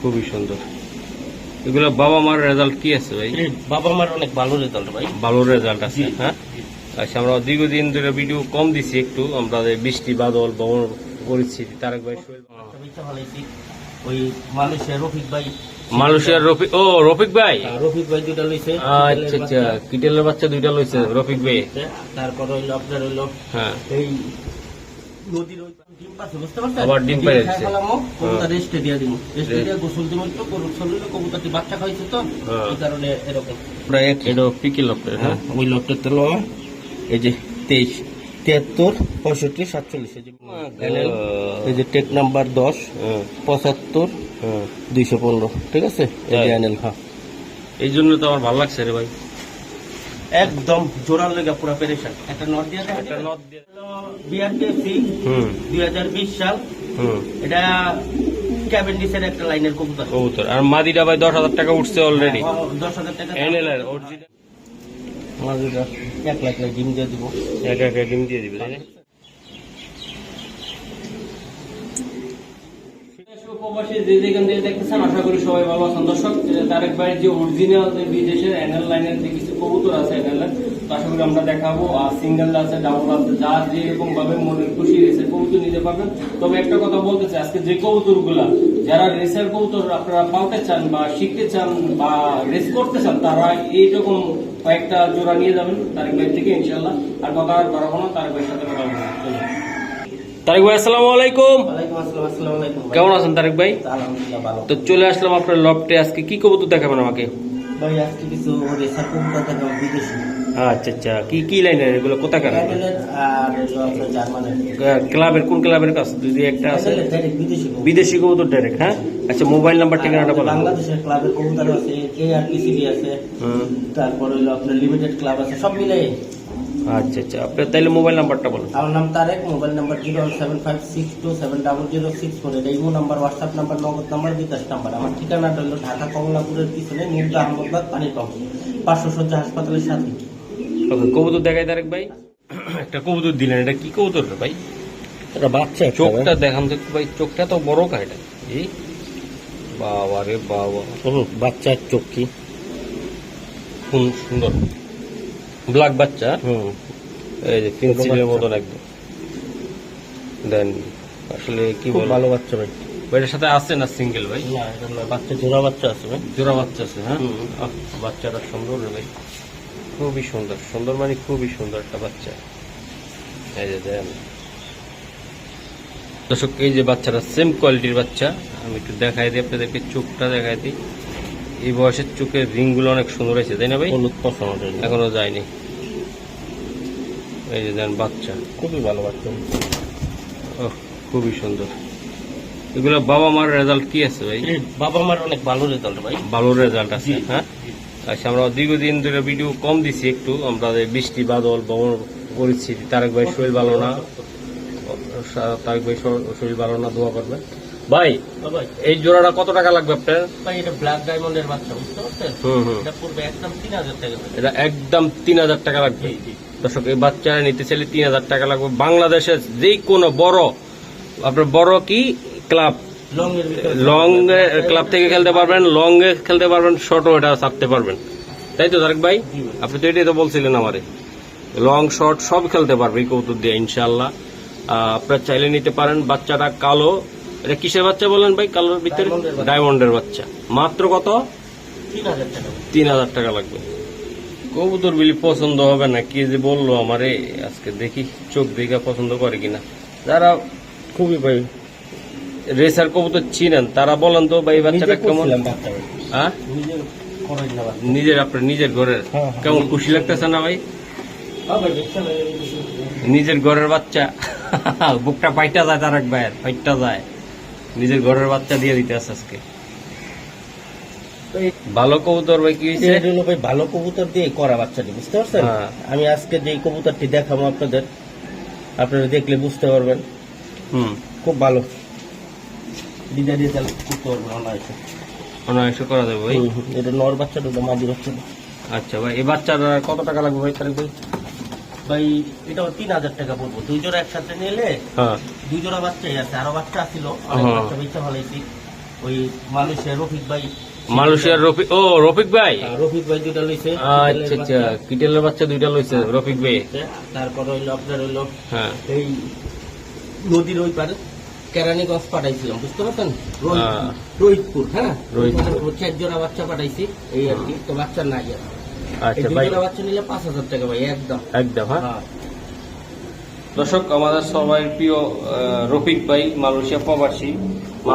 খুবই সুন্দর। এগুলো বাবা মার রেজাল্ট কি আছে ভাই? বাবা মার অনেক ভালো রেজাল্ট ভাই। ভালো রেজাল্ট আছে হ্যাঁ? আচ্ছা আমরা দীর্ঘদিন ধরে ভিডিও কম দিছি একটু আমরা বৃষ্টি বাদল পরিস্থিতি তারেক ভাই ওই রফিক ভাই। মালয়েশিয়ার রফিক ও রফিক ভাই? রফিক ভাই দুটা লইছে আচ্ছা আচ্ছা কিটেলের বাচ্চা দুইটা লইছে রফিক ভাই। তারপর হইল আপনার হইল হ্যাঁ। এই নদীর আবার ডিম কবুতর হ্যাঁ। রেস্টে দিয়ে দিব রেস্টে দিয়ে গোসল দিব তো গরু শরীরে কবুতরটি বাচ্চা খাইছে তো হ্যাঁ। এই কারণে এরকম। এটা পিকিল আপনার হ্যাঁ? হ্যাঁ। ওই তেল এই যে তেইশ তিয়াত্তর পঁয়ষট্টি সাতচল্লিশ এই যে প্যানেল, এই যে টেক নাম্বার দশ পঁচাত্তর। দুইশো পনেরো ঠিক আছে? হ্যাঁ। এই জন্য তো আমার ভালো লাগছে রে ভাই। একদম জোড়ার লেগে পুরো পেরেশান। একটা নট দিয়ে দেয় একটা নট দিয়ে বিআরটিএফসি হুম। দুই হাজার বিশ সাল। হুম। এটা ক্যাবেন্ডিসের একটা লাইনের কবুতর। কবুতর। আর মাদিটা ভাই দশ হাজার টাকা উঠছে অলরেডি দশ হাজার টাকা এনএল এর অরিজিনাল মাঝিটা এক লাখ লাখ ডিম দিয়ে দিব। এক এক ডিম দিয়ে দিবে তাই না যে কবুতর তবে একটা কথা বলতে চাই, আজকে যে যারা রেসের কবুতর আপনারা পালতে চান বা শিখতে চান বা রেস করতে চান, তারা এইরকম কয়েকটা জোড়া নিয়ে যাবেন তারেক ভাই থেকে ইনশাল্লাহ আর কথা আর বাড়াবো না, তারেক ভাইয়ের সাথে। তারেক ভাই আসসালামু আলাইকুম। কেমন আছেন তারেক ভাই? তো চলে আসলাম আপনার লফটে আজকে কি কবুতর দেখাবেন আমাকে? আচ্ছা আচ্ছা। কি কি লাইনের? এগুলো ক্লাবের কোন ক্লাবের কাছে? যদি একটা আছে। বিদেশি কবুতর। ডাইরেক্ট হ্যাঁ? আচ্ছা মোবাইল নাম্বার ঠিকানাটা আর বাংলাদেশের ক্লাবের কবুতর আছে। তারপর আপনার লিমিটেড ক্লাব আছে সব মিলে আচ্ছা আচ্ছা। আপনার তাইলে মোবাইল নাম্বারটা বলেন। আমার নাম Tarek mobile number zero seven five six two seven double zero six four এটা Imo number WhatsApp number Nagad number bKash number. আমার ঠিকানাটা হলো ঢাকা কমলাপুরের পিছনে নিউটা আহমদবাদ পানির পাম্প পাঁচশো সজ্জা হাসপাতালের সাথে। ওকে কবুতর দেখাই তারেক ভাই। একটা কবুতর দিলেন এটা কি কবুতর রে ভাই? এটা বাচ্চা চোখটা দেখান তো ভাই চোখটা তো বড় কা এটা? এই বাবা রে বাবা। বাচ্চার চোখ কি? খুব সুন্দর। ব্ল্যাক বাচ্চা? হুম। এই যে পেন্সিলের মতন একদম। দেন আসলে কি বলব? ভালো বাচ্চা ভাই। এটার সাথে আছে না সিঙ্গেল ভাই? না এটা বাচ্চা জোড়া বাচ্চা আছে ভাই। জোড়া বাচ্চা আছে হ্যাঁ? বাচ্চাটা সুন্দর রে ভাই? খুবই সুন্দর। সুন্দর মানে খুবই সুন্দর একটা বাচ্চা। এই যে দেন। দর্শক এই যে বাচ্চাটা সেম কোয়ালিটির বাচ্চা। আমি একটু দেখাই দিই আপনাদেরকে চোখটা দেখাই দিই। এই বয়সের চোখের রিংগুলো অনেক সুন্দর হয়েছে তাই না ভাই? হলুদ পছন্দ এখনও যায়নি। এই যে দেন বাচ্চা। খুবই ভালো বাচ্চা। ও খুবই সুন্দর। এগুলো বাবা মার রেজাল্ট কি আছে ভাই? বাবা মার অনেক ভালো রেজাল্ট ভাই। ভালো রেজাল্ট আছে হ্যাঁ? আচ্ছা আমরা দীর্ঘদিন ধরে ভিডিও কম দিছি একটু আমরা এই বৃষ্টি বাদল বমন পরিস্থিতি তারেক ভাই শরীর ভালো না। তারেক ভাই শরীর ভালো না দোয়া করবে ভাই এই জোড়াটা কত টাকা লাগবে আপনার? ভাই এটা ব্ল্যাক ডায়মন্ডের বাচ্চা বুঝতে পারছেন? হুম হুম। এটা পূর্বে একদম তিন হাজার টাকা এটা একদম তিন হাজার টাকা লাগবে। দর্শক এই বাচ্চারা নিতে চাইলে তিন হাজার টাকা লাগবে। বাংলাদেশের যে কোনো বড় আপনার বড় কি? ক্লাব। লং ক্লাব থেকে খেলতে পারবেন লং এ খেলতে পারবেন শর্টও এটা ছাড়তে পারবেন। তাই তো তারেক ভাই? আপনি তো এটাই তো বলছিলেন আমারে। লং শর্ট সব খেলতে পারবে কৌতুক দিয়ে ইনশাল্লাহ আপনারা চাইলে নিতে পারেন বাচ্চাটা কালো এটা কিসের বাচ্চা বলেন ভাই? কালোর ভিতরে? ডায়মন্ডের বাচ্চা। মাত্র কত? তিন হাজার টাকা। লাগবে। কবুতর বিলি পছন্দ হবে না? কি যে বলল আমারে? আজকে দেখি চোখ দেখে পছন্দ করে কিনা। যারা খুবই ভাই রেসার কবুতর চিনেন তারা বলেন তো ভাই বাচ্চাটা কেমন? হ্যাঁ? নিজের আপনার নিজের ঘরের। হ্যাঁ, হ্যাঁ। কেমন খুশি লাগতেছে না ভাই? হ্যাঁ নিজের ঘরের বাচ্চা। বুকটা পাইটা যায় তার এক ভাইয়ের পাইটা যায়। নিজের ঘরের বাচ্চা দিয়ে দিতে আছে আজকে। ভালো কবুতর ভাই কি হয়েছে? এটা হলো ভাই ভালো কবুতর দিয়ে করা বাচ্চাটি বুঝতে পারছেন? হ্যাঁ। আমি আজকে যে কবুতরটি দেখাবো আপনাদের আপনারা দেখলে বুঝতে পারবেন। হুম। খুব ভালো। দিয়ে তাহলে করতে পারবেন অনায়াসে। অনায়াসে করা যাবে ভাই। এটা নর বাচ্চাটা ওটা মাদি বাচ্চাটা। আচ্ছা ভাই এই বাচ্চার কত টাকা লাগবে ভাই তারিখ? ভাই ভাই এটা তিন হাজার টাকা পড়ব দুই জোড়া একসাথে নিলে হ্যাঁ। দুই জোড়া বাচ্চাই আছে আরও বাচ্চা ছিল অনেক হ্যাঁ। বাচ্চা বেচা ওই মালয়েশিয়ার রফিক ভাই মালয়েশিয়ার রফিক ও রফিক ভাই। রফিক ভাই দুটা লইছে। আচ্ছা আচ্ছা কিটেলের বাচ্চা দুইটা লইছে রফিক ভাই। তারপর হইল আপনার হইল হ্যাঁ। এই নদীর ওই পারে কেরানীগঞ্জ পাঠাইছিলাম বুঝতে পারছেন? রোহিত-। রোহিতপুর হ্যাঁ? রোহিতপুর। চার জোড়া বাচ্চা পাঠাইছি এই আর কি। তো বাচ্চা নাই আর। আচ্ছা ভাই। বাচ্চা নিলে পাঁচ হাজার টাকা ভাই একদম। একদম হ্যাঁ। হ্যাঁ। দর্শক আমাদের সবাই প্রিয় রফিক ভাই মালয়েশিয়া প্রবাসী। মা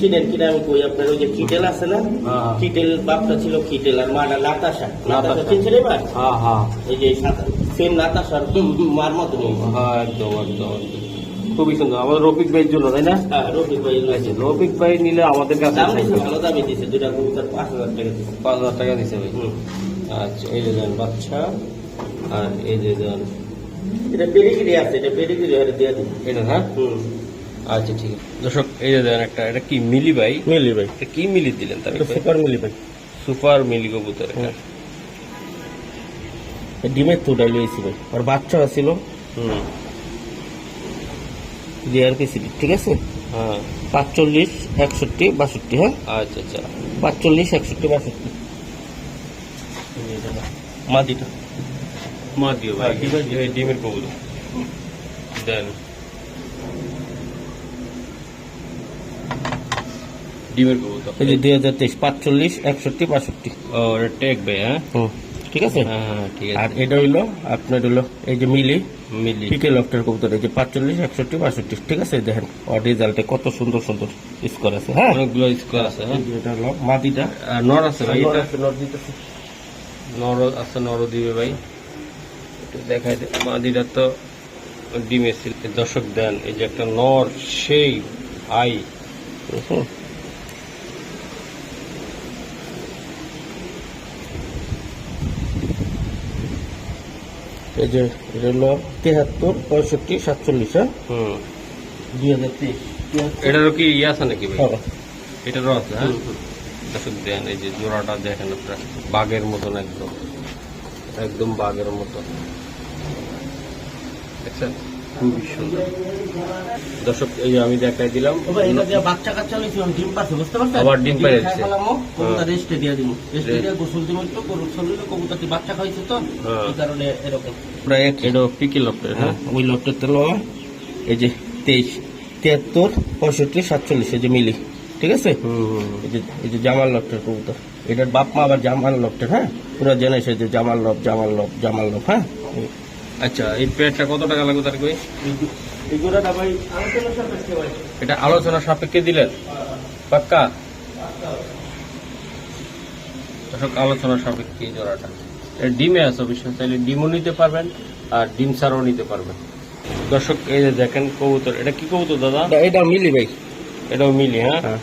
চিনেন কিনা আমি কই আপনার ওই যে কিটেল আছে না? হ্যাঁ। কিটেল বাপটা ছিল কিটেল আর মাটা নাতাশা নাতাশা নাতাশা। চিনছেন এবার? হ্যাঁ হ্যাঁ। যে সেম নাতাশার মার মতো হ্যাঁ একদম একদম। খুবই সুন্দর। আমাদের রফিক ভাইয়ের জন্য তাই না? হ্যাঁ রফিক ভাই আচ্ছা, রফিক ভাই নিলে আমাদের কাছে ভালো দামে দিছে দুটা কবুতর পাঁচ হাজার টাকা দিছে পাঁচ হাজার টাকা দিছে ভাই। হুম। আচ্ছা এই যে দেন বাচ্চা আর এই যে দেন এটা পেডিগ্রি আছে এটা পেডিগ্রি দিয়ে দিন। এটা হ্যাঁ হুম। আচ্ছা ঠিক আছে। দর্শক এই যে দেন একটা এটা কি মিলি ভাই? মিলি ভাই। এটা কি মিলি দিলেন তার সুপার মিলি ভাই। সুপার মিলি কবুতর এটা। ডিমের তো ডাইল হয়েছি ভাই। আর বাচ্চা ছিল। হুম। রিয়ার পিসিডি ঠিক আছে? হ্যাঁ। পাঁচচল্লিশ একষট্টি বাষট্টি হ্যাঁ? আচ্ছা আচ্ছা। পাঁচচল্লিশ একষট্টি বাষট্টি। মাদিটা মা দিও ভাই। হ্যাঁ, ডিমের কবুতর। দেন। ডিমের কবুতর। এই দুই হাজার তেইশ পাঁচচল্লিশ একষট্টি বাষট্টি। ও টেক ভাই হ্যাঁ? হুম। ঠিক আছে? হ্যাঁ হ্যাঁ ঠিক আর এটা হইল আপনার হইল এই যে মিলি মিলি। পিকে লফটের কবুতর এই যে পাঁচচল্লিশ একষট্টি বাষট্টি ঠিক আছে? দেখেন ওর রেজাল্টে কত সুন্দর সুন্দর স্কোর আছে হ্যাঁ? অনেকগুলো স্কোয়ার আছে হ্যাঁ। এটা হলো মাদিটা। আর নর আছে ভাই এটা? নর দিতেছে। নর আছে নর দিবে ভাই। একটু দেখাই দে মাদিরা তো ডিমে দর্শক দেন এই যে একটা নর সেই আই এই যে এটা হলো তেহাত্তর পঁয়ষট্টি সাতচল্লিশ হ্যাঁ? হুম। দুই হাজার তেইশ। এটারও কি ইয়ে আছে নাকি ভাই। এটারও আছে হ্যাঁ? দর্শক দেন এই যে জোড়াটা দেখেন আপনার বাঘের মতন একদম। একদম বাঘের মতন। দেখছেন? খুবই সুন্দর। দর্শক এই যে আমি দেখাই দিলাম। এটা বাচ্চা কাচ্চা এখন ডিম পাচ্ছে, বুঝতে? আবার ডিম হ্যাঁ। রেস্টে দিয়ে দিমু। রেস্টে। দিয়ে গোসল একটু, গরুর শরীরে কবুতরটি বাচ্চা খাইছে তো, হ্যাঁ। এই কারণে এরকম। এটাও পিকি হ্যাঁ, হ্যাঁ ওই লটটা তেল এই যে তেইশ তিয়াত্তর পঁয়ষট্টি সাতচল্লিশ এই যে মিলি। ঠিক আছে? এই যে জামাল লফটের কবুতর। এটার বাপ মা আবার জামাল লফটের হ্যাঁ? পুরো জেনেছে যে জামাল লফ জামাল লফ জামাল লফ হ্যাঁ? আচ্ছা এই পেয়ারটা কত টাকা লাগবে তার কই? এই জোড়াটা ভাই আলোচনা সাপেক্ষে ভাই। এটা আলোচনা সাপেক্ষে দিলেন? পাক্কা? দর্শক আলোচনা সাপেক্ষে এই জোড়াটা। এটা ডিমে আছে অবশ্য চাইলে ডিমও নিতে পারবেন আর ডিম সারও নিতে পারবেন। দর্শক এই যে দেখেন কবুতর এটা কি কবুতর দাদা? এটা- মিলি ভাই। এটাও মিলি হ্যাঁ? হ্যাঁ।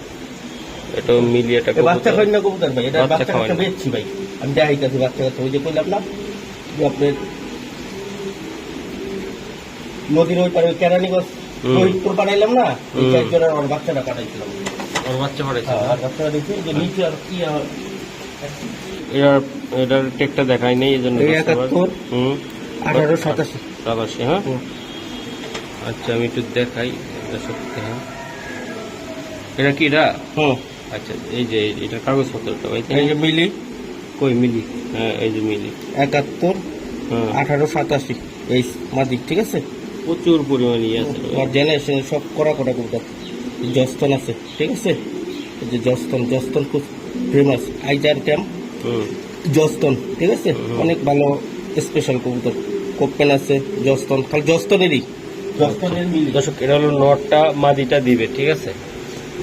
এটাও মিলি এটা বাচ্চা খাই না কবুতর ভাই এটা বাচ্চা কাচ্চা বেচছি ভাই। আমি দেখাইতেছি বাচ্চা কাচ্চা ওই যে কইলাম না যে আপনার নদীর ওই পারে ওই কেরানীগঞ্জ। ফরিদপুর পাঠাইলাম না ওই হুম। চার জনের আমার বাচ্চাটা পাঠাইছিলাম ওর বাচ্চা পড়েছে আর বাচ্চাটা দেখি যে নিচে আর কি এটার এটার টেকটা দেখাই নেই এই জন্য একাত্তর। আঠারো সাতাশি। সাতাশি হ্যাঁ? আচ্ছা আমি একটু দেখাই দর্শক দেখেন এটা কি এটা? হুম। আচ্ছা এই যে এটা কাগজপত্রটা ভাই এই যে মিলি। কই মিলি? হ্যাঁ এই যে মিলি। একাত্তর হ্যাঁ আঠারো সাতাশি। এই মাদিক ঠিক আছে? প্রচুর পরিমাণে ইয়ে আছে। আমার জেনারেশন সব করা করা কবুতর জস্তন আছে ঠিক আছে? যে জস্তন জস্তন খুব ফেমাস আইজার ক্যাম্প হুম। জস্তন ঠিক আছে? অনেক ভালো স্পেশাল কবুতর। কোপেন আছে জস্তন খালি জস্তনেরই দর্শক এটা হলো নটটা মাদিটা দিবে ঠিক আছে?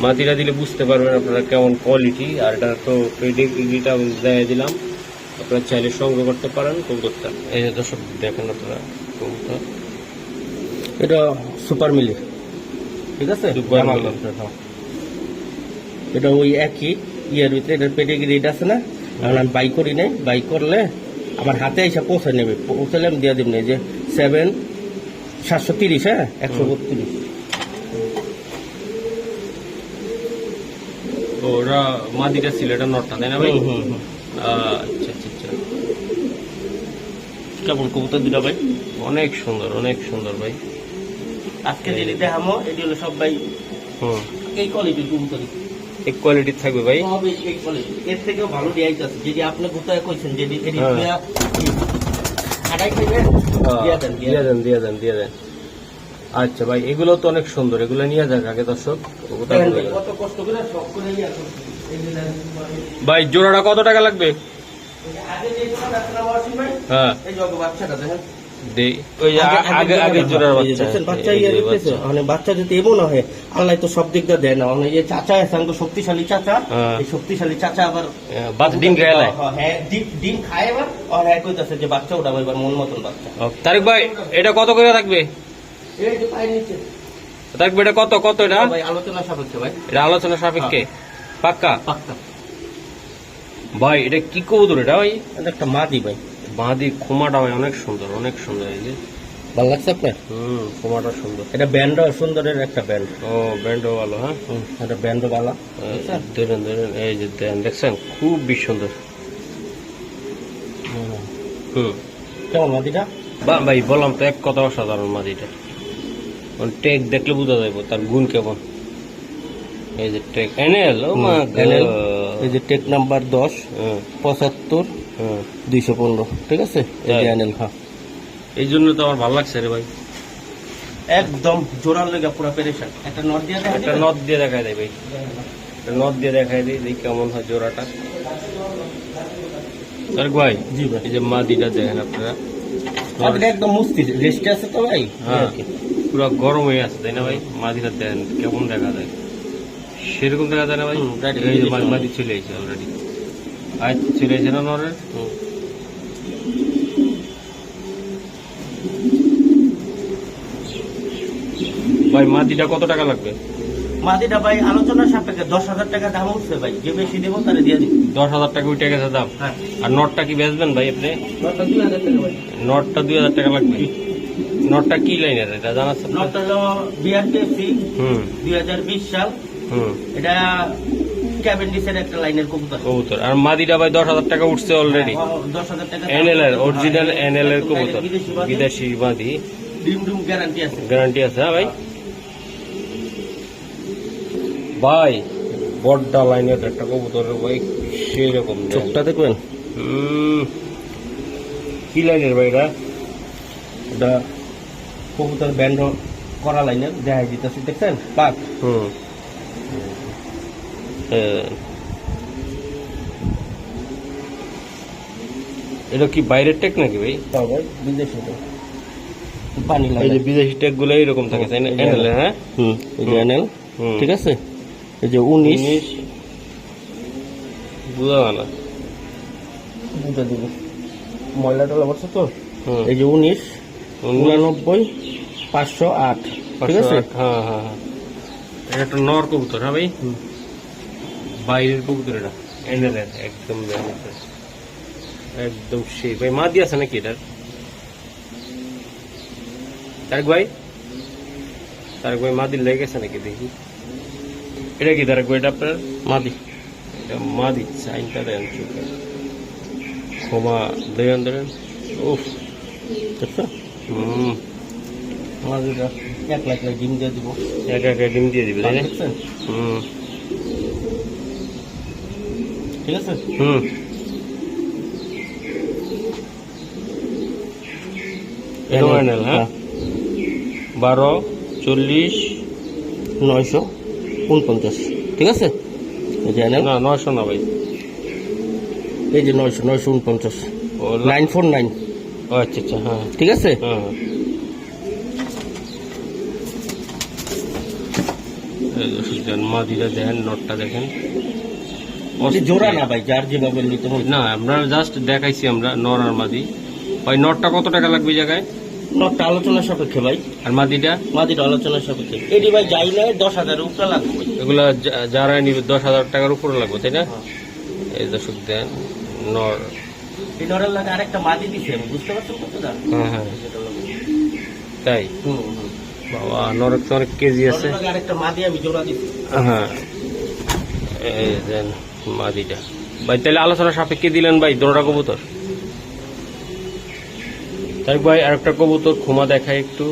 মাদিটা দিলে বুঝতে পারবেন আপনারা কেমন কোয়ালিটি আর এটা তো পেডিগ্রিটা দেয় দিলাম। আপনারা চাইলে সংগ্রহ করতে পারেন কবুতরটা। এই যে দর্শক দেখেন আপনারা কবুতর। এটা সুপার মিলি ঠিক আছে। এটা ওই একই ইয়ের ভিতরে এটার পেডিগ্রি এটা আছে না? এখন আমি বাই করি নাই। বাই করলে আমার হাতে এসে পৌঁছে নেবে। পৌঁছালে আমি দিয়ে দিব না যে সেভেন সাতশো তিরিশ হ্যাঁ? একশো বত্রিশ। ওরা মাদিটা ছিল এটা নটটা তাই না ভাই? হুম, হুম, হুম। আচ্ছা। কেমন কবুতর দুটা ভাই। অনেক সুন্দর অনেক সুন্দর ভাই। আজকে যেটি দেখামো এটি হলো সব ভাই হুম। এই কোয়ালিটির এক কোয়ালিটির থাকবে ভাই। সব এই- কোয়ালিটি এর থেকেও ভালো আছে। যেটি আপনি গোটায় কইছেন? এটি হ্যাঁ। আড়াই থেকে দিয়া দেন দিয়া দেন। দিয়ে দেন দিয়ে দেন আচ্ছা ভাই এগুলো তো অনেক সুন্দর। এগুলো নিয়ে যাক আগে দর্শক। ভাই জোড়াটা কত টাকা লাগবে এই যে আগে যে জোড়া দেখছেন আমার অসীম ভাই, হ্যাঁ। এই বাচ্চাটা দেখেন। বাচ্চা। ইয়ে। মানে বাচ্চা যদি এমন হয় আল্লাহ তো সব দিক দেয় না। মানে এই চাচা আছে আমাকে শক্তিশালী চাচা হ্যাঁ। এই শক্তিশালী চাচা আবার হ্যাঁ, ডিম খেয়ে হ্যাঁ, হ্যাঁ ডিম ডিম খায় এবার আর হ্যাঁ কইতাছে যে বাচ্চা ওটা এবার মন মতন বাচ্চা। ও, ভাই এটা কত করে থাকবে? এই যে পায়ের নিচে। তারেক ভাই এটা কত? কত এটা? ভাই আলোচনা সাপেক্ষে ভাই। এটা আলোচনা সাপেক্ষে। পাক্কা? পাক্কা। ভাই এটা কি কবুতর এটা ভাই? এটা একটা মাদি ভাই। বাঁধি খোমাটা ভাই অনেক সুন্দর অনেক সুন্দর এই যে। ভালো লাগছে আপনার? হুম খোমাটা সুন্দর। এটা ব্যান্ডও সুন্দরের একটা ব্যান্ড। ও ব্যান্ডও ভালো হ্যাঁ? এটা ব্যান্ডও ভালো। ধরেন ধরেন এই যে দেন দেখছেন? খুব খুবই সুন্দর। হুম। কেমন মাদিটা বা ভাই বললাম তো এক কথা অসাধারণ মাদিটা টেক দেখলে বোঝা যাবে তার গুণ কেমন। এই যে টেক এনএল ও মা NL, এই যে টেক নাম্বার দশ হ্যাঁ পঁচাত্তর হ্যাঁ দুইশো পনেরো ঠিক আছে? এই হ্যাঁ জন্য তো আমার ভালো লাগছে রে ভাই। একদম জোরার লেগে পুরো পেরেশান। একটা নট দিয়ে একটা নদ দিয়ে দেখায় দেয় ভাই। নদ দিয়ে দেখায় দিই দেখি কেমন হয় জোড়াটা। তারেক ভাই জি ভাই। এই যে মাদিটা দেখেন আপনারা। একদম মুস্তি রেস্টে আছে তো ভাই? হ্যাঁ। পুরো গরম হয়ে আছে তাই না ভাই? মাদিটা কেমন দেখা যায়। সেরকম দেখা যায় না ভাই? মাদি চলে এসেছে অলরেডি আজ না নরের ভাই মাদিটা কত টাকা লাগবে? মাদিটা ভাই আলোচনা সাপেক্ষে দশ হাজার টাকা দাম উঠছে ভাই। যে বেশি দেবো তাহলে দিয়ে দিবি। দশ হাজার টাকা উঠে গেছে দাম? হ্যাঁ। আর নটটা কি বেচবেন ভাই আপনি? নটটা দুই হাজার টাকা নটটা দুই হাজার টাকা লাগবে? নটটা কি লাইনের? এটা জানাচ্ছেন নটটা হলো বিআরপিএফসি হুম। দুই হাজার বিশ সাল। হুম। এটা ক্যাবেন্ডিসের একটা লাইনের কবুতর। কবুতর। আর মাদিটা ভাই দশ হাজার টাকা উঠছে অলরেডি হ্যাঁ, দশ হাজার টাকা এনএল এর অরিজিনাল এনএল এর কবুতর। বিদেশি মাদি। ডিম ডুম গ্যারান্টি আছে। গ্যারান্টি আছে হ্যাঁ ভাই? ভাই বড্ডা লাইনের একটা কবুতর ভাই সেই রকম চোখটা দেখবেন? কি লাইনের ভাই এটা? এটা কবুতর ব্যান্ড করা লাইনের দেখাই দিতেছি দেখছেন? পাক। হুম। এটা কি বাইরের টেক নাকি ভাই? ভাই বিদেশি। পানি এই যে বিদেশি টেকগুলো এইরকম থাকে তাই না? এই হ্যাঁ? হুম এই যে NL, ঠিক আছে? এই যে উনিশ। বুঝা না। দিব। ময়লা টলা বলছো তো? হুম। এই যে উনিশ উনানব্বই পাঁচশো আট ঠিক আছে? হ্যাঁ হ্যাঁ হ্যাঁ। এটা নর কবুতর হ্যাঁ ভাই? হুম। বাইরের কবুতর এটা এনএল একদম একদম সেই। ভাই মা দিয়ে আছে নাকি এটার? তারেক ভাই? তারেক ভাই মা দিল লেগে গেছে নাকি দেখি। এটা কি তারেক ভাই এটা আপনার? মাদি। এটা মা দিচ্ছে আইনটা দেন চোখে। ক্ষমা দেন দেন উফ। হুম। মাদিটা এক লাখ ডিম দিয়ে দিব। একা একা ডিম দিয়ে দিবে হুম। ঠিক আছে? হুম। NL, হ্যাঁ? বারো চল্লিশ নয়শো উনপঞ্চাশ। ঠিক আছে? না নয়শো না ভাই। এই যে নয়শো নয়শো উনপঞ্চাশ। ও নাইন ফোর নাইন। ও আচ্ছা আচ্ছা হ্যাঁ। ঠিক আছে? হ্যাঁ। হ্যাঁ। মাদিরা দেখেন নটটা দেখেন। জোড়া না ভাই যার যেভাবে নিতে হবে না আমরা জাস্ট দেখাইছি আমরা নর আর মাদি। ভাই নটটা কত টাকা লাগবে জায়গায়? নটটা আলোচনা সাপেক্ষে ভাই। আর মাদিটা? মাদিটা আলোচনা সাপেক্ষে। এটি ভাই যাই না দশ হাজারের উপরে লাগবে এগুলা যারা নিবে দশ হাজার টাকার উপরে লাগবে তাই না? এই দর্শক দেন নর। এই নরের লাগে আরেকটা মাদি দিছে আমি বুঝতে কত দাম হ্যাঁ হ্যাঁ। তাই? বাবা নরের তো অনেক কেজি আছে। আরেকটা মাদি আমি জোড়া দিচ্ছি হ্যাঁ। এই দেন। মাদিটা ভাই তাহলে আলোচনা সাপেক্ষে দিলেন ভাই দোনোটা কবুতর। তাই ভাই আরেকটা কবুতর ক্ষমা দেখায় একটু।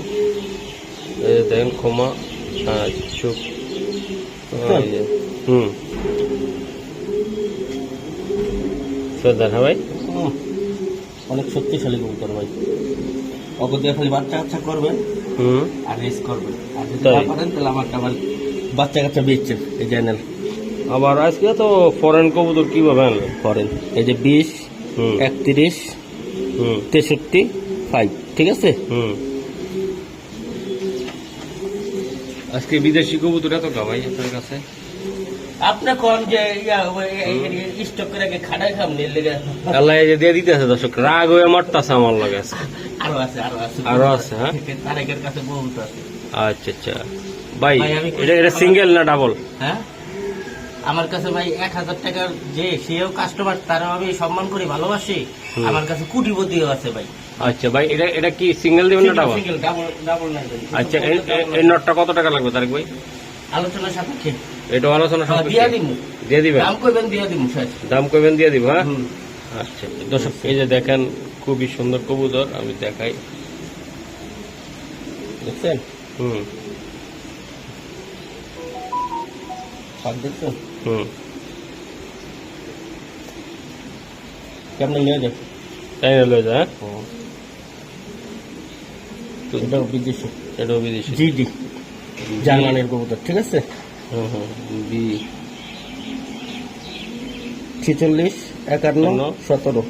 দেখেন ক্ষমা হ্যাঁ চোখ হুম। সর্দার হ্যাঁ ভাই অনেক শক্তিশালী কবুতর ভাই। অগর দিয়ে খালি বাচ্চা কাচ্চা করবেন হুম। আর রেস করবেন। আর যদি? না পারেন তাহলে আমাকে আবার বাচ্চা কাচ্চা বেচছেন এই চ্যানেল আবার আজকে তো ফরেন কবুতর কীভাবে আনলেন ফরেন এই যে বিশ হুম। একত্রিশ হুম। তেষট্টি ফাইভ ঠিক আছে? হুম। আজকে বিদেশি কবুতর এত ভাই আপনার কাছে? আপনি কোন যে স্টক করে খাটাই খাম নিয়ে আল্লাহ এই যে দিয়ে দিতেছে দর্শক রাগ হয়ে মারতাছে আমার লাগে আজকে। আরও আছে আরও আছে। আরও আছে, হ্যাঁ? তারেকের কাছে বহুত আছে। আচ্ছা আচ্ছা। ভাই ভাই, এটা এটা সিঙ্গেল না ডাবল হ্যাঁ? আমার কাছে ভাই এক হাজার টাকার যে সেও কাস্টমার তারাও আমি সম্মান করি ভালোবাসি। আমার কাছে কুটিপতিও আছে ভাই। আচ্ছা ভাই এটা এটা কি সিঙ্গেল দেবেন না ডাবল সিঙ্গেল ডাবল ডাবল আচ্ছা এই- নটটা কত টাকা লাগবে তারেক ভাই? আলোচনা সাপেক্ষে। এটা আলোচনা হ্যাঁ, সাপেক্ষে। দিয়া দিমু দিয়ে দিবেন? দাম কইবেন দিয়া দিমু স্যার। দাম কইবেন দিয়ে দিব হ্যাঁ? আচ্ছা দর্শক এই যে দেখেন খুবই সুন্দর কবুতর আমি দেখাই। দেখছেন? হুম। সব দেখছেন? হুম কেমন নিয়ে যাবে তাই লয়ে যা হ্যাঁ তো এটাও বিদেশি এটাও বিদেশি জিডি জার্মানের কবুতর ঠিক আছে হুম হুম বি ছেচল্লিশ একান্ন। সতেরো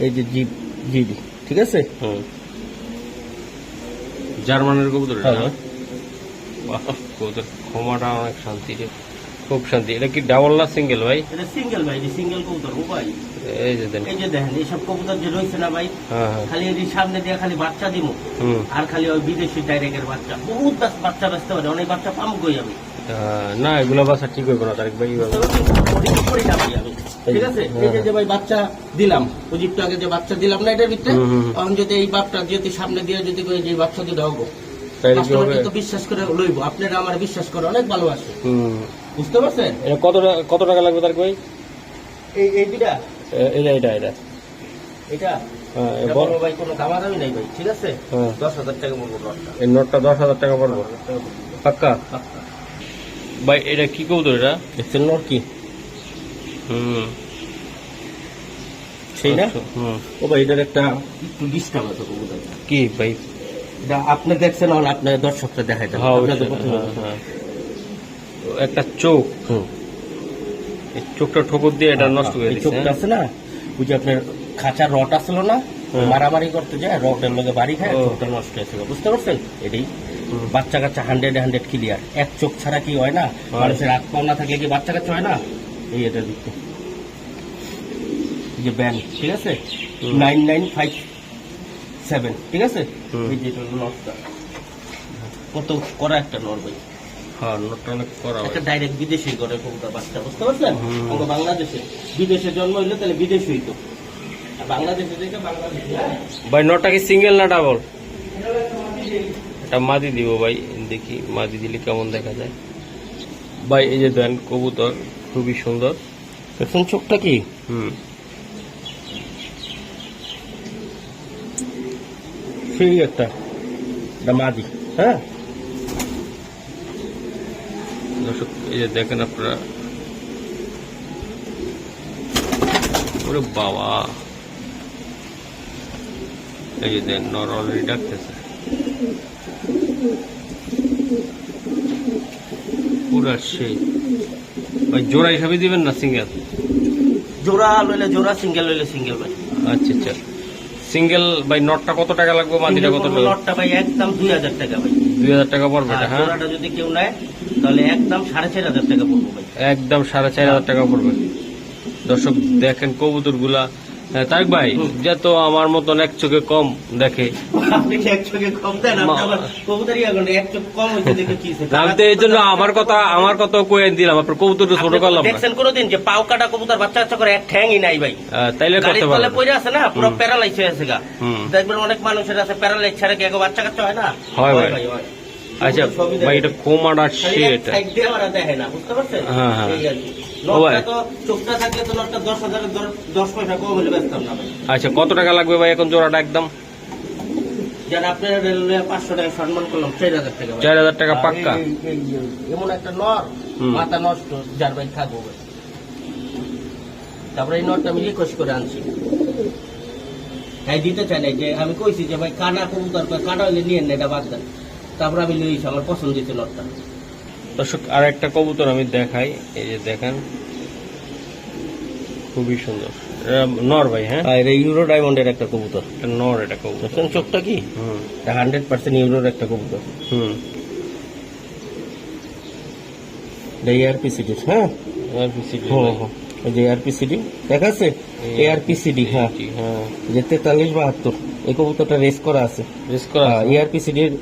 এই যে জি জিডি ঠিক আছে হুম জার্মানের কবুতর? কবুতর ক্ষমাটা অনেক শান্তি রে খুব শান্তি। এটা কি ডাবল না সিঙ্গেল ভাই? এটা সিঙ্গেল ভাই সিঙ্গেল কবুতর উপায় এই যে দেন। এই যে দেখেন এইসব কবুতর যে রয়েছে না ভাই হ্যাঁ হ্যাঁ। খালি এই সামনে দিয়ে খালি বাচ্চা দিব আর খালি ওই বিদেশি ডাইরেক্টের বাচ্চা। বহুত বাচ- বাচ্চা বেচতে পারে অনেক বাচ্চা পাম কই আমি? না এগুলো বাসা ঠিক হইব না তারেক ভাই। ঠিক আছে? এই যে- ভাই বাচ্চা দিলাম প্রজীবটা আগে যে বাচ্চা দিলাম না এটার ভিতরে। এখন যদি এই বাপটা যদি সামনে দিয়ে যদি যে বাচ্চা হবে? তো বিশ্বাস করে লইব আপনারা আমার বিশ্বাস করে অনেক ভালোবাসে। হুম। বুঝতে পারছেন? এটা কত টাকা কত টাকা লাগবে তারেক ভাই এই এই দুটা এটা এটা এটা। এটা? হ্যাঁ এ এটা বল। বড় ভাই কোনো দামাদামি নাই ভাই ঠিক আছে? হ্যাঁ। দশ হাজার টাকা এই নোটটা দশ হাজার টাকা পড়ব। পাক্কা? ভাই এটা কি কবুতর এটা? দেখছেন নোট কি? হুম। সেই না? আচ্ছা, ও ভাই এটার একটা একটু ডিস্টার্ব আছে কবুতর কি ভাই? আপনি দেখছেন আর আপনার দর্শকরা দেখাই দেন হ্যাঁ, আপনাদের অবশ্যই, প্রথমে হ্যাঁ, হ্যাঁ। একটা চোখ। হুম। এই চোখটা ঠোকর দিয়ে এটা নষ্ট হয়ে চোখটা হ্যাঁ? আছে না? ওই যে আপনার খাঁচার রড আসলো না হ্যাঁ। মারামারি করতে যায় রডের লগে বাড়ি খায়। চোখটা নষ্ট হয়েছিল বুঝতে পারছেন? এটাই। বাচ্চা কাচ্চা হান্ড্রেড হান্ড্রেড ক্লিয়ার এক চোখ ছাড়া কি হয় না? মানুষের হাত পাও না থাকলে কি বাচ্চা কাচ্চা হয় না? এই এটা দিতে যে ব্যান ঠিক আছে? নাইন নাইন ফাইভ সেভেন ঠিক আছে? কত করা একটা নর ভাই হ্যাঁ নোটটা অনেক করা একটা ডাইরেক্ট বিদেশি করে বাচ্চা বুঝতে পারছেন? আমরা বাংলাদেশে। বিদেশে জন্ম হইলে তাহলে বিদেশ হইতো আর বাংলাদেশে থেকে বাংলাদেশে হ্যাঁ? ভাই নোটটা কি সিঙ্গেল না ডাবল এটা মাদি দিব ভাই দেখি মাদি দিলে কেমন দেখা যায়। ভাই এই যে দেন কবুতর খুবই সুন্দর। দেখছেন চোখটা কি? হুম। সেই একটা এটা মাদি হ্যাঁ? দর্শক এই যে দেখেন আপনারা। ওরে বাবা। এই যে দেন নর অলরেডি ডাকতেছে। পুরা সেই। ভাই জোড়া হিসাবে দিবেন না সিঙ্গেল? জোড়া লইলে জোড়া সিঙ্গেল লইলে সিঙ্গেল ভাই। আচ্ছা আচ্ছা। সিঙ্গেল ভাই নটটা কত টাকা লাগবে? মাদিটা কত লটটা ভাই একদম দুই হাজার টাকা ভাই। দুই হাজার টাকা পড়বে হ্যাঁ? জোড়াটা যদি কেউ নেয় তাহলে একদম সাড়ে চার হাজার টাকা পড়ব ভাই। একদম সাড়ে চার হাজার টাকা পড়বে। দর্শক দেখেন কবুতরগুলা তারেক ভাই। যে তো আমার মতন এক চোখে কম দেখে? আমি তো এই জন্য আমার কথা আমার কথা কয়ে দিলাম আপনার কবুতর ছোট করলাম দেখছেন কোনোদিন যে পাও কাটা কবুতর বাচ্চা বাচ্চা করে এক ঠ্যাংই নাই ভাই। তাইলে করতে তলে পড়ে আছে না পুরো। প্যারালাইজ হয়ে আছে গা। দেখবেন অনেক মানুষের আছে প্যারালাইজ ছাড়া কি বাচ্চা কাচ্চা হয় না? হয় ভাই। হয়। আচ্ছা ভাই এটা কোমাডার সে এটা। side দিয়ে ওরা দেখে না, বুঝতে পারছেন? হ্যাঁ, হ্যাঁ। হলে। আচ্ছা কত টাকা লাগবে ভাই এখন জোড়াটা একদম? চার হাজার টাকা পাক্কা? এমন একটা নর মাথা নষ্ট যার ভাই থাকব। তারপরে এই নটটা আমি রিকোয়েস্ট করে আনছি। হ্যাঁ দিতে চাই না যে আমি কইছি যে ভাই কানা কবুতর কানা হইলে নিয়ে নেই এটা বাদ দেন। তারপরে আমি লইছি আমার পছন্দ হয়েছে নটটা দর্শক আর একটা কবুতর আমি দেখাই। এই যে দেখেন খুবই সুন্দর। নর ভাই হ্যাঁ? আর এই ইউরো ডায়মন্ডের একটা কবুতর। এটা নর এটা কবুতর। চোখটা কি? হুম। হান্ড্রেড পার্সেন্ট ইউরোর একটা কবুতর। হুম। এআরপিসিডি হ্যাঁ? হুম হুম এই যে এআরপিসিডি দেখাচ্ছে? এআরপিসিডি হ্যাঁ। হ্যাঁ। যে তেতাল্লিশ বাহাত্তর এই কবুতরটা রেস করা আছে। রেস করা আছে? এআরপিসিডির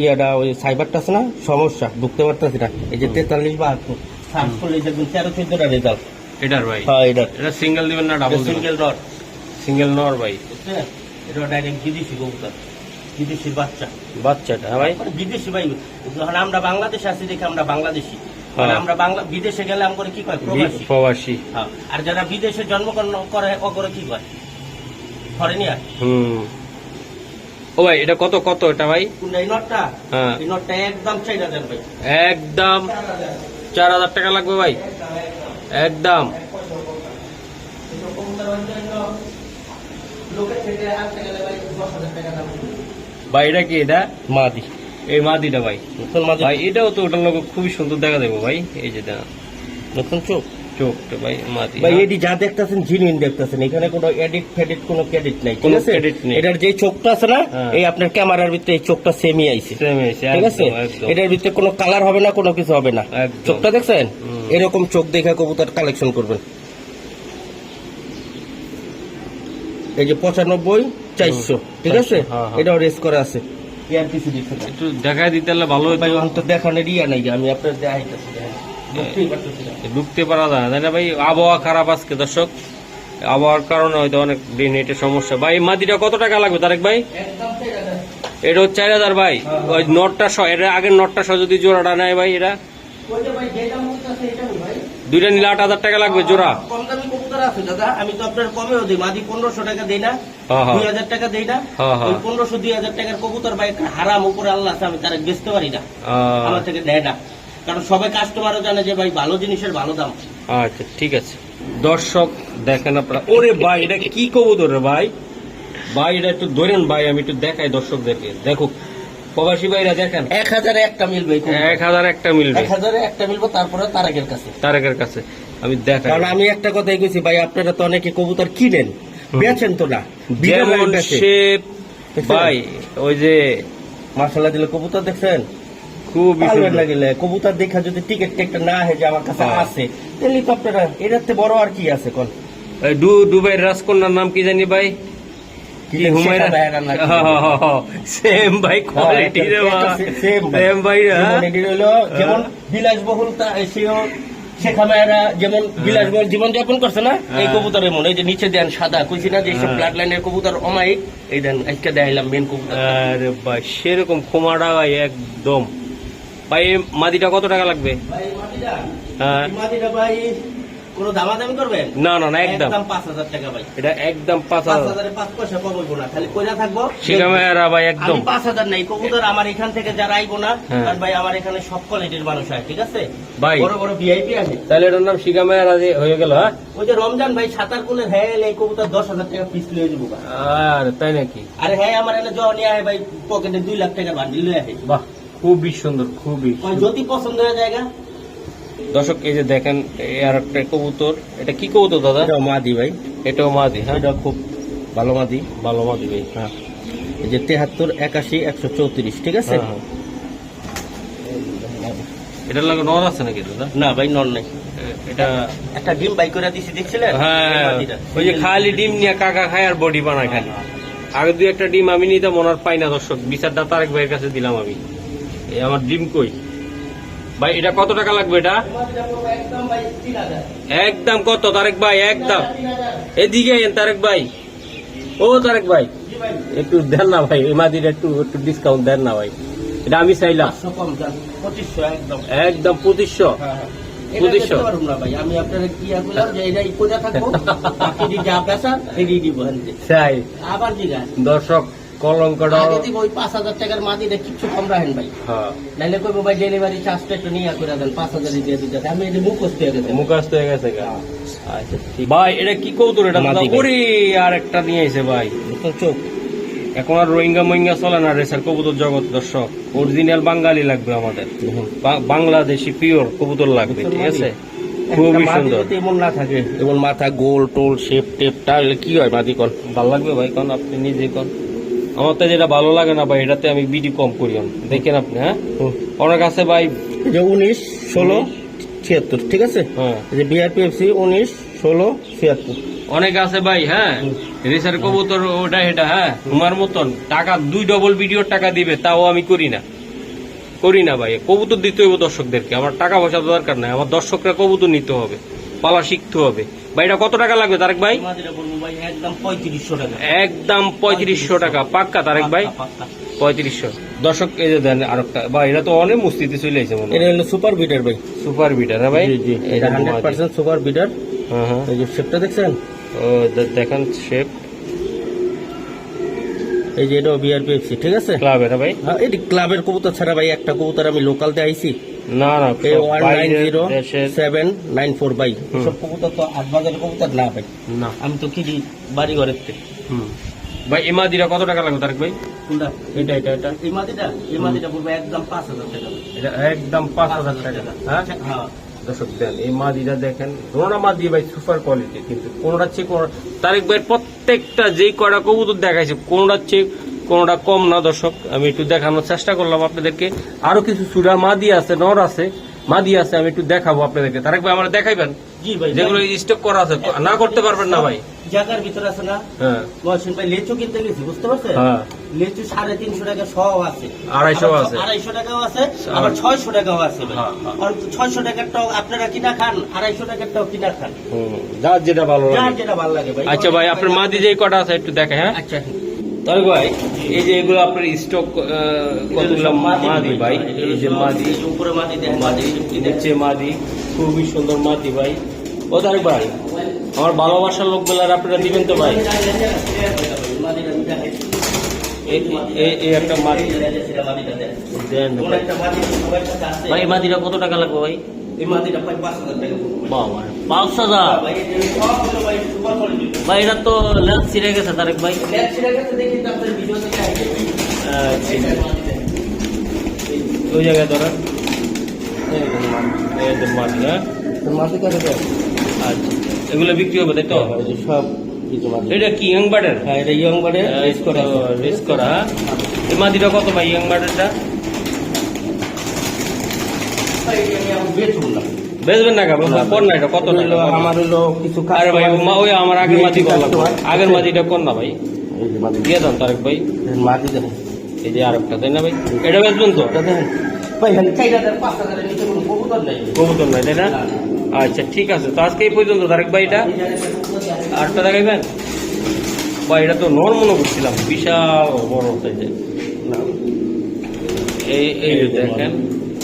ইয়াটা ওই সাইবারটা আছে না? সমস্যা ঢুকতে পারতেছি না। এই যে তেতাল্লিশ বাহাত্তর সার্চ করলে দেখবেন তেরো চোদ্দটা রেজাল্ট এটার ভাই। হ্যাঁ এটা। এটা সিঙ্গেল দিবেন না ডাবল সিঙ্গেল ডট সিঙ্গেল নর ভাই। এটা ডাইরেক্ট বিদেশি কবুতর বিদেশির বাচ্চা। বাচ্চাটা হ্যাঁ ভাই। মানে বিদেশি ভাই যখন আমরা বাংলাদেশে আছি দেখে আমরা বাংলাদেশি। মানে হ্যাঁ। আমরা বাংলা বিদেশে গেলে আমরা কি কয়? প্রবাসী। প্রবাসী। হ্যাঁ। আর যারা বিদেশে জন্মগ্রহণ করে অগরে কি কয়? ফরেনিয়ার হুম। ও ভাই এটা কত কত এটা ভাই? হ্যাঁ। এই নটটা একদম চার হাজার টাকা লাগবে ভাই। একদম। ভাই এটা কি এটা? মাদি। এই মাদিটা ভাই। নতুন মাদি। ভাই এটাও তো ওটার লোক খুবই সুন্দর দেখা দেবো ভাই। এই যে নতুন চোখ? চোখটা ভাই মাদি ভাই এটি যা দেখতেছেন জিনিন দেখতেছেন। এখানে কোনো এডিট ফেডিট কোনো ক্রেডিট নাই ঠিক কোনো আছে? credit নেই। এটার যে চোখটা আছে না হ্যাঁ। এই আপনার ক্যামেরার ভিতরে এই চোখটা সেমই আইছে। Same হয়েছে, ঠিক আছে। এটার ভিতরে কোনো কালার হবে না কোনো কিছু হবে না। চোখটা দেখছেন? এরকম চোখ দেখে কবুতর কালেকশন করবেন। এই যে পঁচানব্বই চারশো ঠিক আছে? হ্যাঁ, হ্যাঁ। এটাও রেস করা আছে। একটু দেখাই দিতে ভালো ভাই হতো দেখানোর ইয়া নাই আমি আপনার দেখাইতেছি। ঢুকতে পারা যায় না। তাই না ভাই? আবহাওয়া খারাপ আজকে দর্শক। আবহাওয়ার কারণে হয়তো অনেক দিন এটা সমস্যা। ভাই মাদিটা কত টাকা লাগবে তারেক ভাই। এটা হচ্ছে চার হাজার ভাই। ওই নটটা সহ এটা আগের নটটা সহ যদি জোড়াটা নেয় ভাই এটা দুইটা নিলে আট হাজার টাকা লাগবে জোড়া। কম দামি কবুতর আছে দাদা। আমি তো আপনার কমেও দিই। মাদি পনেরোশো টাকা দেই না হ্যাঁ, হ্যাঁ। দুই হাজার টাকা দেই না। হ্যাঁ। ওই পনেরোশো দুই হাজার টাকার কবুতর ভাই একটা হারাম উপরে আল্লাহ আছে আমি তারা বেচতে পারি না। আমার থেকে দেয় না। কারণ সবাই কাস্টমারও জানে যে ভাই ভালো জিনিসের ভালো দাম। আচ্ছা ঠিক আছে। দর্শক দেখেন আপনারা ওরে ভাই এটা কি কবুতর রে ভাই? ভাই এটা একটু ধরেন ভাই আমি একটু দেখাই দর্শকদেরকে। দেখো প্রবাসী ভাইরা দেখেন। এক হাজারে একটা মিলবে এক হাজার একটা মিলবে এক হাজারে একটা মিলবো তারপরে তারাকের কাছে। তারেকের কাছে। আমি দেখাই। কারণ আমি একটা কথাই কইছি ভাই আপনারা তো অনেকে কবুতর কিনেন। বেচেন তো না। যেমন সে ভাই ওই যে মাসাল্লাহ দিলে কবুতর দেখছেন? খুবই কবুতর দেখা যদি টিকিট টেকটা না হয় যে আমার কাছে। আছে তাহলে তো আপনারা এটার থেকে বড় আর কি আছে কোন ডু দুবাইয়ের রাজকন্যার নাম কি জানি ভাই কি হুমায়রা শেখা ভাইয়ের নাকি? সেম ভাই কোয়ালিটি রে হ্যাঁ, একটা সে- same ভাই। সেম ভাই হ্যাঁ? যেমন এটি হইল যেমন বিলাসবহুল তা- সেও শেখা মায়েরা যেমন বিলাসবহুল জীবন যাপন করছে না এই হ্যাঁ। কবুতরের মনে এই যে নিচে দেন সাদা কইছি না যে সব হ্যাঁ। ব্লাড লাইনের কবুতর অমায়িক এই দেন আজকে দেখাইলাম মেন কবুতর আরে ভাই সেরকম ভাই একদম ভাই এই মাদিটা কত টাকা লাগবে? ভাই মাটিটা হ্যাঁ। মাটিটা ভাই কোনো দামাদামি করবেন? না না না একদম। পাঁচ হাজার টাকা ভাই। এটা একদম পাঁচ পাঁচ হাজার। পাঁচ পয়সা কম না। খালি কইরা থাকব শিকামেরা ভাই একদম পাঁচ হাজার নাই কবুতর আমার এখান থেকে যারা আইবো না হ্যাঁ। ভাই আমার এখানে সব কোয়ালিটির মানুষ হয় ঠিক আছে? ভাই। বড় বড় ভিআইপি আছে। তাহলে এটার নাম শিকামেরা হয়ে গেল হ্যাঁ? ওই যে রমজান ভাই সাঁতার কুলের হ্যাঁ এই কবুতর দশ হাজার টাকা পিস লিয়ে যাব আর তাই নাকি? আরে হ্যাঁ আমার এনে জ্বর নিয়ে ভাই পকেটে দুই লাখ টাকা বান্ডিল লিয়ে আসে বাহ। খুবই সুন্দর খুবই যদি পছন্দ হয়ে জায়গা? দর্শক এই যে দেখেন আর একটা কবুতর। এটা কি কবুতর দাদা? এটাও মাদি ভাই। এটাও মাদি হ্যাঁ? এটা খুব ভালো মাদি। ভালো মাদি ভাই হ্যাঁ। এই যে তেহাত্তর একাশি একশো চৌত্রিশ ঠিক আছে? হ্যাঁ, হ্যাঁ। এটার লাগে নর আছে নাকি দাদা? না ভাই নন নাই। এটা একটা ডিম বাই করে দিছি দেখছিলেন? হ্যাঁ ওই যে খালি ডিম নিয়ে কাকা খায় আর বডি বানায় খালি। আগে দুই একটা ডিম আমি নিতাম ওনার পাই না দর্শক। বিচারটা তারেক ভাইয়ের কাছে দিলাম আমি। আমার ডিম কই? ভাই এটা কত টাকা লাগবে এটা? একদম কত তারেক ভাই একদম। এদিকে তারেক ভাই। ও তারেক ভাই। একটু দেন না ভাই এই মাদির একটু একটু ডিসকাউন্ট দেন না ভাই। এটা আমি চাইলাম। একদম। একদম পঁচিশশো। হ্যাঁ, হ্যাঁ। পঁচিশশো? হ্যাঁ। দর্শক কলঙ্কটা আগে দিব ওই পাঁচ হাজার টাকার মাদিটা কিচ্ছু কম রাখেন ভাই। হ্যাঁ। নাইলে কইবো ভাই ডেলিভারি চার্জটা একটু নিয়ে করে দেন পাঁচ হাজারই দিয়ে দিতে। আমি এটা মুখস্থ হয়ে গেছে। মুখাস্ত হয়ে গেছে আচ্ছা ঠিক। ভাই এটা কি কৌতুর এটা ওরে আর একটা নিয়ে এসে ভাই। তো চোখ। এখন আর রোহিঙ্গা মহিঙ্গা চলে না রেসার কবুতর জগৎ দর্শক। অরিজিনাল বাঙালি লাগবে আমাদের। বাংলাদেশি পিওর কবুতর লাগবে ঠিক আছে? খুবই সুন্দর। এমন না থাকে। এমন মাথা গোল টোল শেপ টেপ তাহলে কি হয় মাদি কর ভালো লাগবে ভাই কোন? আপনি নিজে কোন। আমার তো যেটা ভালো লাগে না ভাই এটাতে আমি বিডি কম করি। দেখেন আপনি হ্যাঁ? অনেক আছে ভাই যে উনিশ ষোলো ছিয়াত্তর ঠিক আছে? হ্যাঁ। যে বিআরপিএফসি উনিশ ষোলো ছিয়াত্তর। অনেক আছে ভাই হ্যাঁ? রেসার কবুতর ওটা এটা হ্যাঁ? তোমার মতন টাকা দুই ডবল ভিডিওর টাকা দিবে তাও আমি করি না। করি না ভাই কবুতর দিতে হইব দর্শকদেরকে। আমার টাকা পয়সা দরকার নাই আমার দর্শকরা কবুতর নিতে হবে পালা শিখতে হবে। ভাই এটা কত টাকা লাগবে তারেক ভাই? মাদিটা বলব ভাই একদম পঁয়ত্রিশশো টাকা। একদম পঁয়ত্রিশশো টাকা। পাক্কা তারেক ভাই। পঁয়ত্রিশশো। দর্শক এই যে দেন আরেকটা ভাই এটা তো অনেক মুস্তিতে চলে আসে মনে এটা হলো সুপার বিটার ভাই। সুপার বিটার হ্যাঁ ভাই? জি জি। এটা হান্ড্রেড পার্সেন্ট সুপার বিটার হ্যাঁ হ্যাঁ। এই যে শেপটা দেখছেন? ও দেখেন শেপ এই যে এটাও বিআরপিএফসি ঠিক আছে? ক্লাব এটা ভাই? হ্যাঁ, এটি ক্লাবের কবুতর ছাড়া ভাই একটা কবুতর আমি লোকালতে আইছি। না না সব one nine zero seven nine four by হুম। সব কবুতর তো আট বাজারের কবুতর না ভাই। না। আমি তো কিনি বাড়ি ঘরের থেকে ভাই কত টাকা লাগবে তারেক ভাই? কোনটা? এটা এটা এটা। এই মাদিটা এই মাদিটা বলব একদম পাঁচ হাজার টাকা। এটা একদম পাঁচ হাজার টাকা। হ্যাঁ? হ্যাঁ। দর্শক দেন এই মাদিটা দেখেন কোনোটা মাদি ভাই সুপার কোয়ালিটি কিন্তু কোনোটা চেয়ে কোনো তারেক ভাইয়ের প্রত্যেকটা যেই কটা কবুতর দেখাইছে কোনোটার চেয়ে কোনোটা কম না দর্শক? আমি একটু দেখানোর চেষ্টা করলাম আপনাদেরকে। আরও কিছু সুরা মাদি আছে নর আছে মাদি আছে আমি একটু দেখাবো আপনাদেরকে। তারেক ভাই আমরা দেখাইবেন? জি ভাই যেগুলো স্টক করা আছে না করতে পারবেন না ভাই। জায়গার ভিতরে আছে না? হ্যাঁ। মহসিন ভাই লেচু কিনতে গেছি বুঝতে পারছেন? হ্যাঁ। লেচু সাড়ে তিনশো টাকা সব আছে। আড়াইশো আছে। আড়াইশো টাকাও আছে আবার ছয়শো টাকাও আছে হ্যাঁ, আপনারা কিনা খান আড়াইশো কিনা খান। যার যেটা ভালো যার লাগে। যেটা ভালো লাগে ভাই। আচ্ছা ভাই আপনার মাদি যে কটা আছে একটু দেখে হ্যাঁ? আচ্ছা তারেক ভাই এই যে এগুলো আপনার স্টক কতগুলো মাদি ভাই এই যে মাদি উপরে মাদি মাদি নিচে মাদি খুবই সুন্দর মাদি ভাই। ও তারেক ভাই আমার ভালোবাসার লোকগুলার আপনারা দিবেন তো ভাই? এই- একটা মাদি দেন ভাই। ভাই এই মাদিটা কত টাকা লাগবে ভাই? বাবা পাঁচ হাজার ভাই এটা তো লেন্স ছিঁড়ে গেছে তারেক ভাই। ওই জায়গায় ধরেন। হ্যাঁ আচ্ছা এগুলো বিক্রি হবে তাই তো? সব কিছু এটা কি ইয়াং বার্ডের? হ্যাঁ এটা ইয়ং বাড়ে রেস করা। রেস করা। হ্যাঁ? এই মাদিটা কত ভাই ইয়াং বার্ডেরটা? বেচুন না। বেচবেন না কেমন কোন? না এটা কত হইল আমার হইল কিছু আরে ভাই মা- ওই আমার আগের মাদি কল আগের মাদিটা কোন না ভাই? দিয়ে দেন তারেক ভাই। মাদি দেখেন এই যে আরেকটা তাই না ভাই। এটা বেচবেন তো? ভাই কবুতর নাই। তাই না? আচ্ছা ঠিক আছে। তো আজকে এই পর্যন্ত তারেক ভাই এটা? আরেকটা দেখাইবেন? ভাই এটা তো নর মনে করছিলাম বিশাল বড় সাইজের। এই এই দেখেন।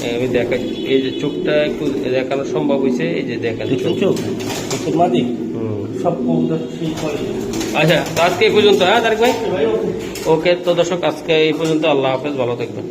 আমি দেখা এই যে চোখটা একটু দেখানো সম্ভব হয়েছে এই যে দেখেন চোখ। সব আচ্ছা আজকে এই পর্যন্ত হ্যাঁ তারেক ভাই? ওকে তো দর্শক আজকে এই পর্যন্ত আল্লাহ হাফেজ ভালো থাকবেন।